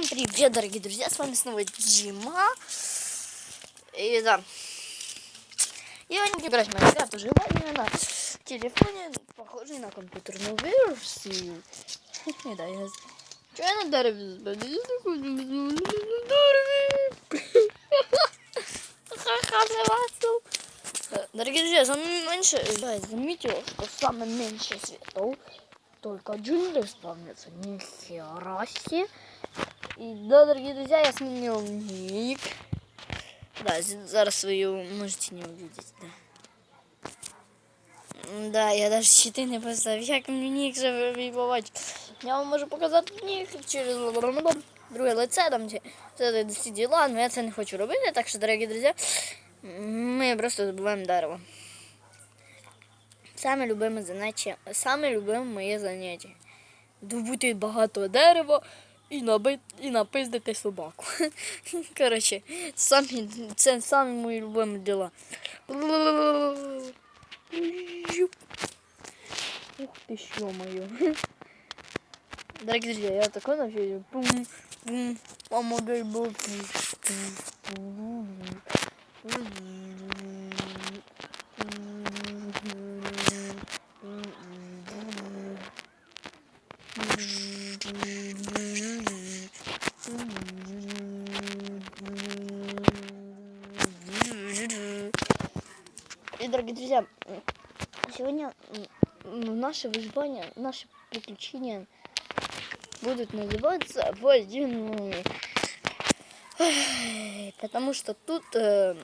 Всем привет, дорогие друзья, с вами снова Дима. И да, я не буду играть Майнкрафт выживание на телефоне, похожий на компьютерную версию. И да, я... Что я на дереве? Ха-ха, завасил. Дорогие друзья, самое меньше, да, заметил, что самое меньше светов только джунгли спавнятся. Нихера себе. И да, дорогие друзья, я сменил ник. Да, зараз свою можете не увидеть, да. Да, я даже щити не поставив. Як мені нік же вибивати? Я вам можу показати нік через друге лице, там це всі діла, але я це не хочу робити, так що, дорогі друзі, ми просто забуваємо дерево. Саме любиме заняття, саме любиме моє заняття. Добути багато дерева і набити, і напиздити собаку. Коротше, самі, це самі мої любимі діла. Ух ты, ё-моё. Дорогие друзья, я такой на видео. Бум, бум, помогай Бог. друзья, сегодня наше выживание, наши приключения будут называться водяными. Потому что тут э,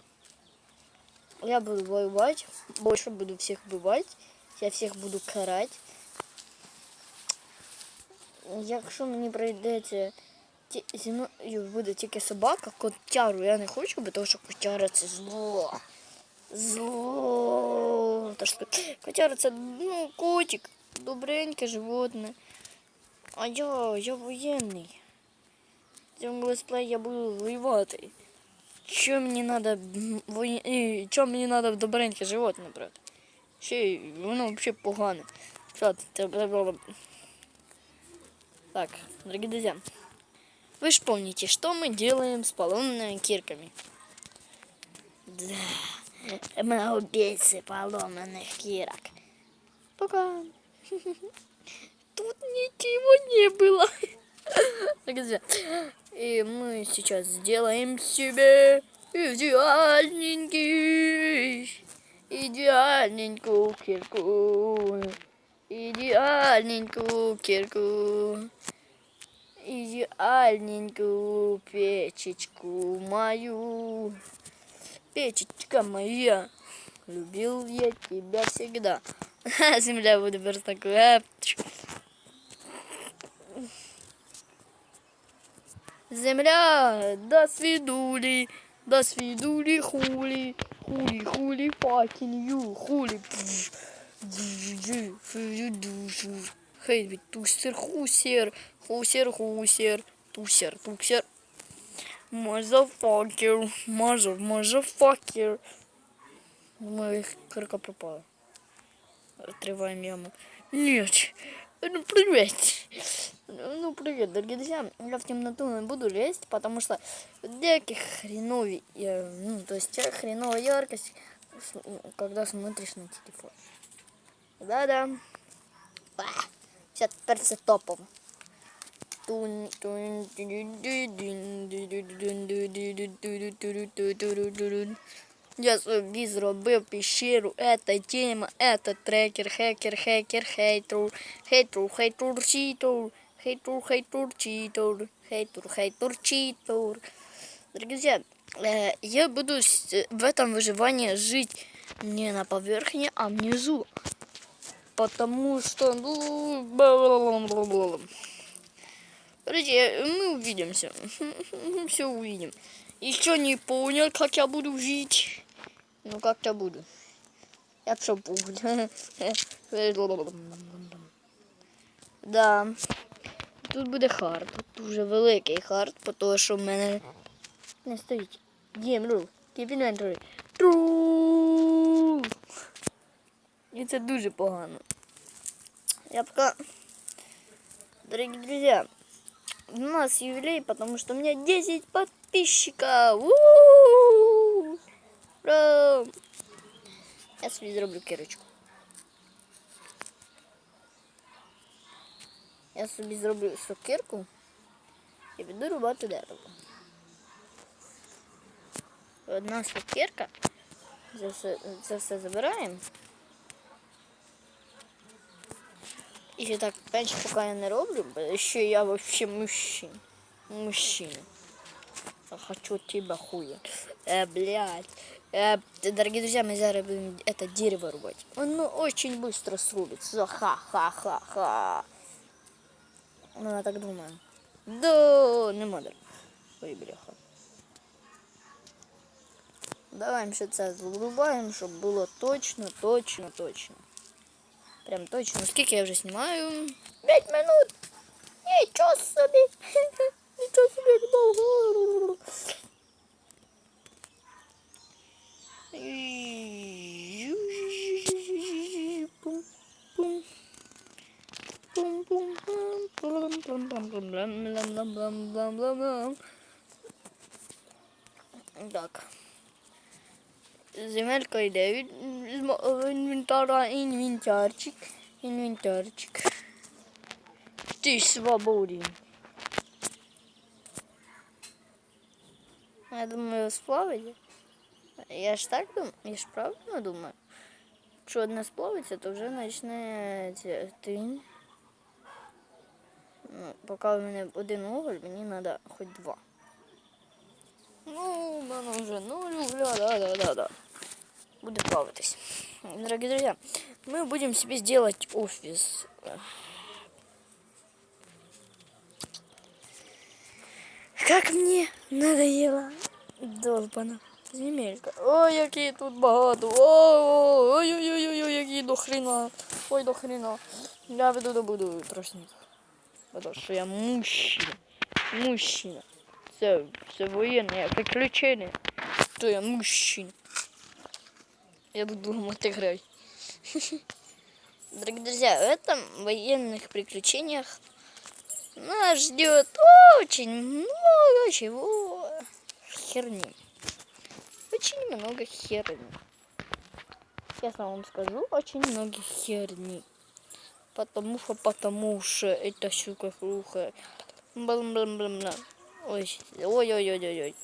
я буду воевать, больше буду всех бывать, я всех буду карать. Якщо мені прийдеться зі мною буде тільки собака, котяру я не хочу, бо тому що котяра це зло. Зло. Тож, котяра це ну, котик, добреньке животне. А я, я воєнний. В цьому летсплеї я буду воювати. Що мені треба воє... Що мені треба в добреньке животне брати? Ще воно взагалі погане. Що, це Так, дорогие друзья, вы же помните, что мы делаем с поломанными кирками. Да, мы убийцы поломанных кирок. Пока. Тут ничего не было. И мы сейчас сделаем себе идеальненький, идеальненькую кирку идеальненькую кирку, идеальненькую печечку мою. Печечка моя, любил я тебя всегда. Земля будет просто такая. Земля, до свидули, до свидули, хули, хули, хули, fucking you, хули. Хейві, тусер, хусер, хусер, хусер, тусер, тусер. Мазафакер, маза, мазафакер. Моя крыка пропала. Отрываем яму. Нет. Ну, привет. Ну, привет, дорогие друзья. Я в темноту не буду лезть, потому что деяких хреновей, ну, то есть хреновая яркость, когда смотришь на телефон. Да-да. Все, тепер це топово. Я собі зробив пещеру, это тема, это трекер, хекер, хекер, хейтер, хейтер, хейтер, читер, хейтер, хейтер, читер, хейтер, хейтер, читер. Друзья, я буду в этом выживании жить не на поверхне, а внизу. Потому что... Ну... Подожди, мы увидимся. Все увидим. Еще не понял, как я буду жить. Ну, как я буду. Я все понял. Да. Тут буде хард. Тут дуже великий хард, тому що в мене не стоїть. Rule. Keep inventory. True. І це дуже погано. Я пока... Дорогі друзі, у нас юбилей, потому что у меня 10 подписчиков. У-у-у! Ура! Я собі зроблю кирочку. Я собі зроблю сокирку і піду рубати дерево. Одна сокирка. Це все, це все забираємо. І так менше поки я не роблю, бо ще я вообще мужчина. Мужчина. Я хочу тебя хуя. Э, блядь. Э, дорогие друзья, мы зараз будем это дерево рубать. Оно очень быстро срубится. Ха-ха-ха-ха. Ну, я так думаю. Да, не модер. Ой, бляха. Давай ще це зрубаємо, щоб було точно, точно, точно. Прям точно. Скільки я вже знімаю? 5 минут. Нічого собі. Нічого собі як довго. Пум, пум. Пум, пум, пум, пум, пум, пум, пум, блам, блам, блам, блам, блам, блам, блам. Так. Земелька йде від інвентара, інвентарчик, інвентарчик. Ти свободен. Я думаю, сплавить. Я ж так думаю, я ж правильно думаю. Якщо одне сплавиться, то вже почне тинь. Ну, поки у мене один уголь, мені треба хоч два. Ну, у мене вже нуль угля, да, да, да, да. Буду плаватись. Дорогие друзья, мы будем себе сделать офис. Как мне надоело долбана земелька. Ой, які тут багато. Ой, ой, ой, ой, ой, які до хрена. Ой, до хрена. Я веду до буду трошник. Потому що я мужчина. Мужчина. Це, це воєнне приключення. То я мужчина. Я буду думать играть. Дорогие друзья, в этом военных приключениях нас ждет очень много чего херни. Очень много херни. Честно вам скажу, очень много херни. Потому что, потому что это сука блам блам блам Ой, ой-ой-ой-ой-ой.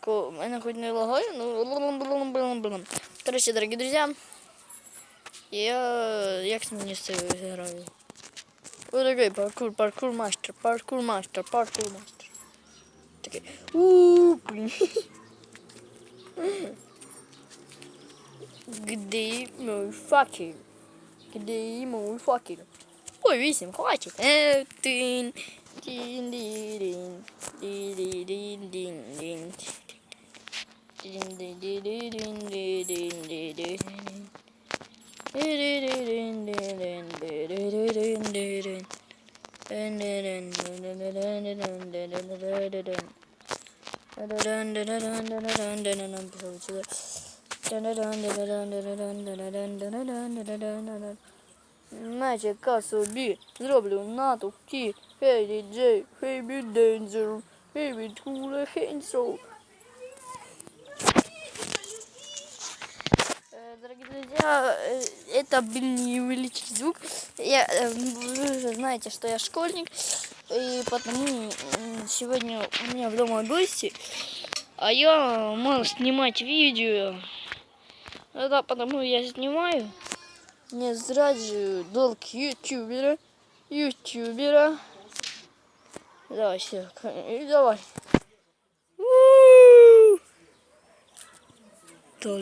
Ко- Мене хоч не лагає, ну блам-блам-блам-блам. Короче, дорогие друзья, я як мені з цим граю? Ось такий паркур, паркур мастер, паркур мастер, паркур мастер. Такий. Ууу, блін. Где мой факел? Где мой факел? Ой, вісім, хватить. Е, тин, тин, дин, дин, дин, дин, дин, дин. Значить, я собі зроблю натовпі Хей діджей, хей бі денджер, хей бі куле Э, это, блин, не увеличить звук. Я, э, вы же знаете, что я школьник, и потому сегодня у меня дома гости, а я мал снимать видео. Это потому я снимаю. Не зраджую долг ютубера. Ютубера. Давай, все, давай. У-у-у. То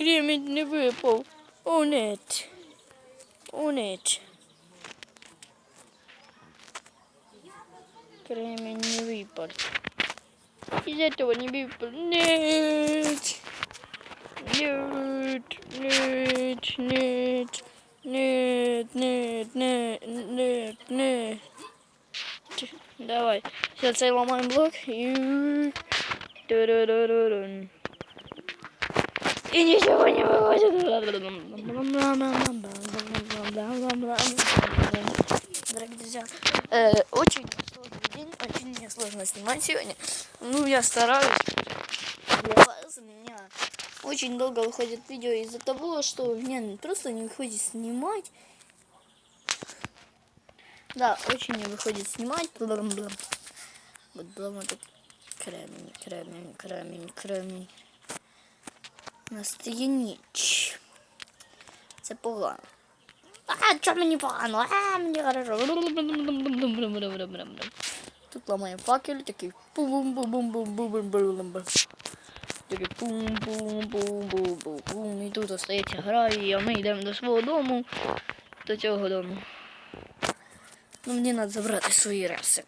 любана магія. Кремінь не випав. О, нет. О, нет. Кремень не выпал. Из этого не выпал. Нет. Нет, нет, нет, нет, нет, нет, нет, нет. Ч- Давай. Сейчас цей ломаем блок и... Ту-ду-ду-ду-дун. И ничего не выходит. Дорогие друзья, э, очень сложный день, очень мне сложно снимать сегодня. Ну, я стараюсь для вас. У меня очень долго выходит видео из-за того, что меня просто не выходит снимать. Да, очень не выходит снимать. Вот дома тут кремень, кремень, кремень, кремень. Настає ніч. Це погано. А, чого мені погано? А, мені хорошо. Тут ламає факел, такий пум бум бум бум бум бум бум бум Такий пум бум бум бум бум бум І тут остається грає, а ми йдемо до свого дому, до цього дому. Ну, мені треба забрати свої реси.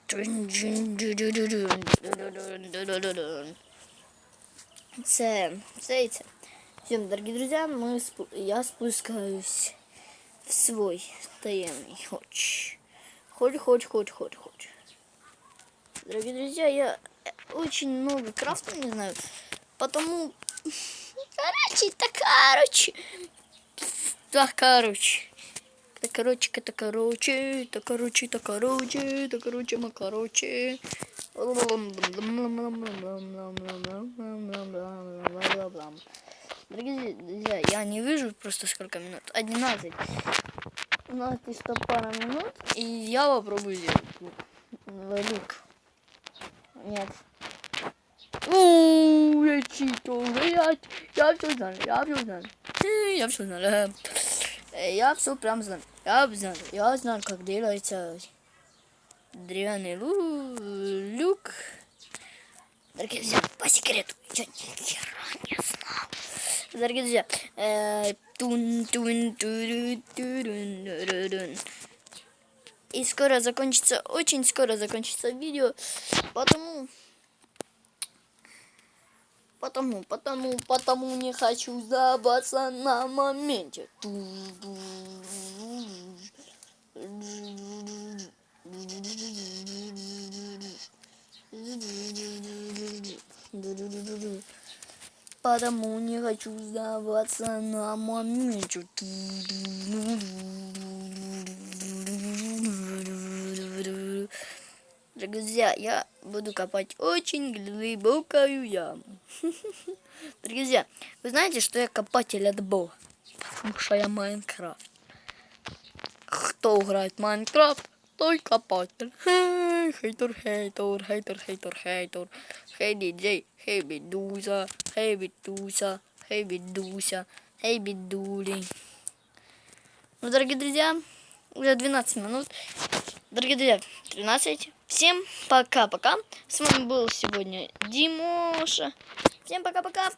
Це, це і це. Всем, дорогие друзья, мы, спу- я спускаюсь в свой таемный хоч. Хоть, хоть, хоть, хоть, хоть. Дорогие друзья, я э, очень много крафта не знаю, потому... Короче, так короче. Так короче. Так короче, так короче, так короче, так короче, так короче, мы короче. Дорогие друзья, я не вижу просто сколько минут. 11. У нас еще пара минут, и я попробую сделать лук. Лук. Нет. Ууу, я читал. Я, я все знаю, я все знаю. Э, Я все знаю. Э, Я все прям знаю. Я знаю, я знаю, как делается деревянный лу- люк. Дорогие друзья, по секрету, я ни хера не знал. Дорогие друзья, э, и скоро закончится, очень скоро закончится видео, потому, потому, потому, потому не хочу сдаваться на моменте. Потому не хочу сдаваться на моменте. Друзья, я буду копать очень глубокую яму. Друзья, вы знаете, что я копатель от Бога? Потому что я Майнкрафт. Кто играет в Майнкрафт, той копатель. Хей, Хейтер, хейтер, хейтер, хейтер, хейтер. Хей, диджей, хей, бедуза, хей, бедуся, хей, бедуся, хей, бедули. Ну, дорогие друзья, уже 12 минут. Дорогие друзья, 13. Всем пока-пока. С вами был сегодня Димоша. Всем пока-пока.